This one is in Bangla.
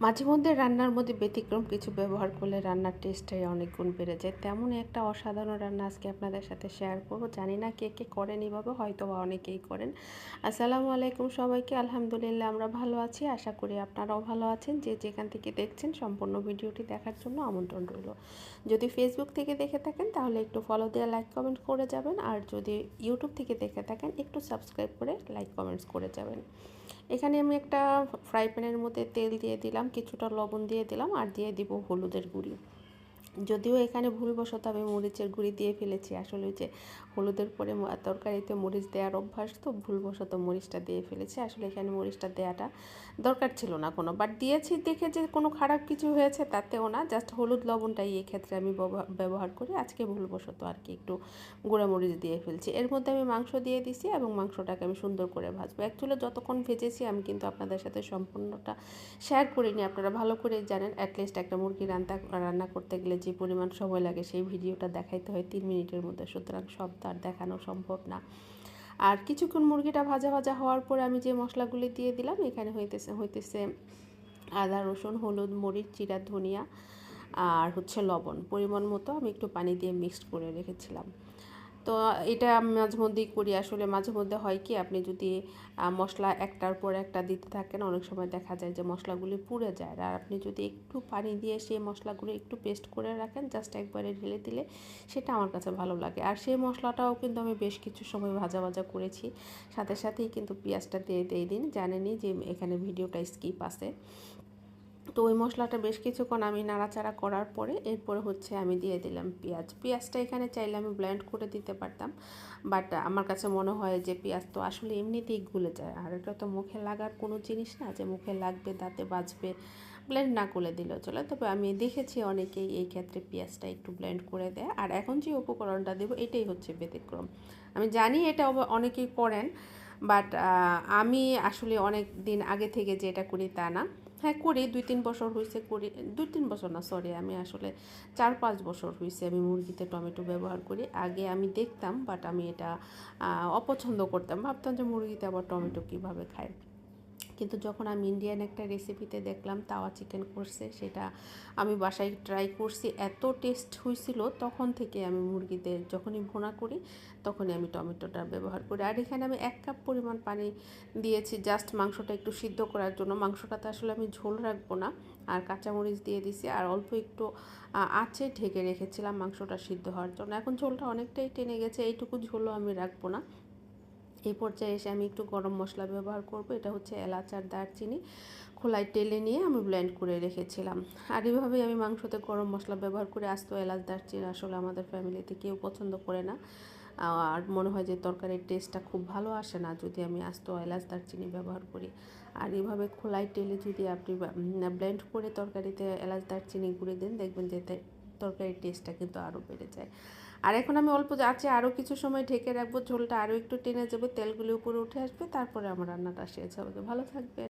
মাঝে মধ্যে রান্নার মধ্যে ব্যতিক্রম কিছু ব্যবহার করলে রান্নার টেস্টটাই অনেক গুণ বেড়ে যায়। তেমনই একটা অসাধারণ রান্না আজকে আপনাদের সাথে শেয়ার করব। জানি না কে কে করেন এভাবে হয়তো বা অনেকেই করেন। আসসালামু আলাইকুম সবাইকে। আলহামদুলিল্লাহ আমরা ভালো আছি। আশা করি আপনারাও ভালো আছেন। যে যেখান থেকে দেখছেন সম্পূর্ণ ভিডিওটি দেখার জন্য আমন্ত্রণ রইল। যদি ফেসবুক থেকে দেখে থাকেন, তাহলে একটু ফলো দিয়ে লাইক কমেন্ট করে যাবেন। আর যদি ইউটিউব থেকে দেখে থাকেন, একটু সাবস্ক্রাইব করে লাইক কমেন্টস করে যাবেন। এখানে আমি একটা ফ্রাই প্যানের মধ্যে তেল দিয়ে দিলাম, কিছুটা লবণ দিয়ে দিলাম আর দিয়ে দিব হলুদের গুঁড়ি। যদিও এখানে ভুলবশত আমি মরিচের গুঁড়ি দিয়ে ফেলেছি, আসলে যে হলুদের পরে তরকারিতে মরিচ দেওয়ার অভ্যাস, তো ভুলবশত মরিচটা দিয়ে ফেলেছি, আসলে এখানে মরিচটা দেওয়াটা দরকার ছিল না কোনো। বাট দিয়েছি, দেখে যে কোনো খারাপ কিছু হয়েছে তাতেও না জাস্ট হলুদ লবণটাই এই ক্ষেত্রে আমি ব্যবহার করি, আজকে ভুলবশত আর কি একটু গুঁড়া মরিচ দিয়ে ফেলছি। এর মধ্যে আমি মাংস দিয়ে দিছি এবং মাংসটাকে আমি সুন্দর করে ভাজবো। অ্যাকচুয়ালি যতক্ষণ ভেজেছি আমি কিন্তু আপনাদের সাথে সম্পূর্ণটা শেয়ার করিনি, আপনারা ভালো করে জানেন অ্যাটলিস্ট একটা মুরগি রান্না রান্না করতে গেলে যে পরিমাণ সময় লাগে সেই ভিডিওটা দেখাইতে হয় তিন মিনিটের মধ্যে, সুতরাং সব তার দেখানো সম্ভব না। আর কিছুক্ষণ মুরগিটা ভাজা ভাজা হওয়ার পর আমি যে মশলাগুলি দিয়ে দিলাম, এখানে হইতেছে হইতেছে আদা, রসুন, হলুদ, মরিচ চিরা ধনিয়া আর হচ্ছে লবণ। পরিমাণ মতো আমি একটু পানি দিয়ে মিক্সড করে রেখেছিলাম। তো এটা মাঝে মধ্যেই করি। আসলে মাঝে মধ্যে হয় কি, আপনি যদি মশলা একটার পর একটা দিতে থাকেন, অনেক সময় দেখা যায় যে মশলাগুলি পুড়ে যায়। আর আপনি যদি একটু পানি দিয়ে সেই মশলাগুলো একটু পেস্ট করে রাখেন জাস্ট একবারে ঢেলে দিলে সেটা আমার কাছে ভালো লাগে। আর সেই মশলাটাও কিন্তু আমি বেশ কিছু সময় ভাজা ভাজা করেছি। সাথে সাথেই কিন্তু পেঁয়াজটা দিয়ে দিয়ে দিন। জানেনই যে এখানে ভিডিওটা স্কিপ আছে। তো ওই মশলাটা বেশ কিছুক্ষণ আমি নাড়াচাড়া করার পরে এরপরে হচ্ছে আমি দিয়ে দিলাম পেঁয়াজ। পেঁয়াজটা এখানে চাইলে আমি ব্লেন্ড করে দিতে পারতাম বাট আমার কাছে মনে হয় যে পেঁয়াজ তো আসলে এমনিতেই গুলে যায়। আর এটা তো মুখে লাগার কোনো জিনিস না যে মুখে লাগবে, দাঁতে বাজবে ব্লেন্ড না করে দিলেও চলে। তবে আমি দেখেছি অনেকেই এই ক্ষেত্রে পেঁয়াজটা একটু ব্লেন্ড করে দেয়। আর এখন যে উপকরণটা দেবো এটাই হচ্ছে ব্যতিক্রম। আমি জানি এটা অনেকেই করেন বাট আমি আসলে অনেক দিন আগে থেকে যে এটা করি তা না। হ্যাঁ করি, দুই তিন বছর হয়েছে করি, দুই তিন বছর না সরি আমি আসলে চার পাঁচ বছর হয়েছে আমি মুরগিতে টমেটো ব্যবহার করি। আগে আমি দেখতাম বাট আমি এটা অপছন্দ করতাম। ভাবতাম যে মুরগিতে আবার টমেটো কীভাবে খায়। কিন্তু যখন আমি ইন্ডিয়ান একটা রেসিপিতে দেখলাম তাওয়া চিকেন করছে, সেটা আমি বাসায় ট্রাই করছি, এত টেস্ট হয়েছিল তখন থেকে আমি মুরগিতে যখনই ভোনা করি, তখনই আমি টমেটোটা ব্যবহার করি। আর এখানে আমি এক কাপ পরিমাণ পানি দিয়েছি জাস্ট মাংসটা একটু সিদ্ধ করার জন্য। মাংসটাতে আসলে আমি ঝোল রাখব না, আর কাঁচামরিচ দিয়ে দিছি, আর অল্প একটু আঁচে ঢেকে রেখেছিলাম মাংসটা সিদ্ধ হওয়ার জন্য। এখন ঝোলটা অনেকটাই টেনে গেছে, এইটুকু ঝোলও আমি রাখব না। এই পর্যায়ে এসে আমি একটু গরম মশলা ব্যবহার করব। এটা হচ্ছে এলাচ আর দারচিনি। খোলায় টেলে নিয়ে আমি ব্লেন্ড করে রেখেছিলাম। আর এইভাবেই আমি মাংসতে গরম মশলা ব্যবহার করে আস্ত এলাচ, দারচিনি আসলে আমাদের ফ্যামিলিতে কেউ পছন্দ করে না। আর মনে হয় যে তরকারির টেস্টটা খুব ভালো আসে না যদি আমি আস্ত এলাচ, দারচিনি ব্যবহার করি। আর এইভাবে খোলায় টেলে যদি আপনি ব্লেন্ড করে তরকারিতে এলাচ, দারচিনি গুঁড়ে দেন, দেখবেন যে তরকারির টেস্টটা কিন্তু আরও বেড়ে যায়। আর এখন আমি অল্প আছে আরও কিছু সময় ঢেকে রাখব, ঝোলটা আরও একটু টেনে যাবে, তেলগুলি উপরে উঠে আসবে, তারপরে আমার রান্নাটা শেষ হবে। ভালো থাকবে